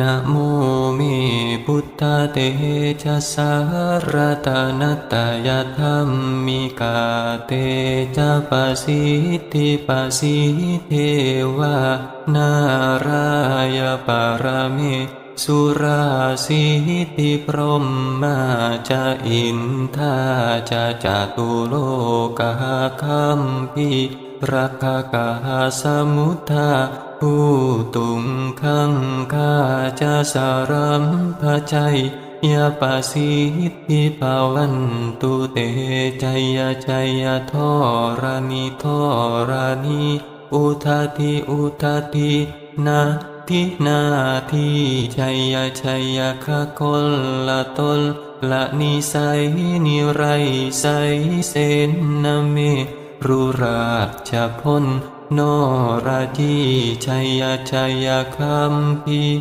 นะโมเมพุทธเตชะสารตานตายธรรมมิกาเตจะปสิทธิปสิเทวานารายปารเมสุราสิทธิพรหมมาจะอินทาจะจตุโลกาคัมพีรักขกาสมุทธา ผู้ตุงขังคาจะสารัมภชัยยาปาสิทธิภาวันตุเตชัยชัยาทอรานิทอรานิอุทาทิอุทาทินาทินาทิชัยชัยคะคลละตลละนิสัยนิไรไสเสนนเมรุราชพล นราจีชัยชัยคัมพี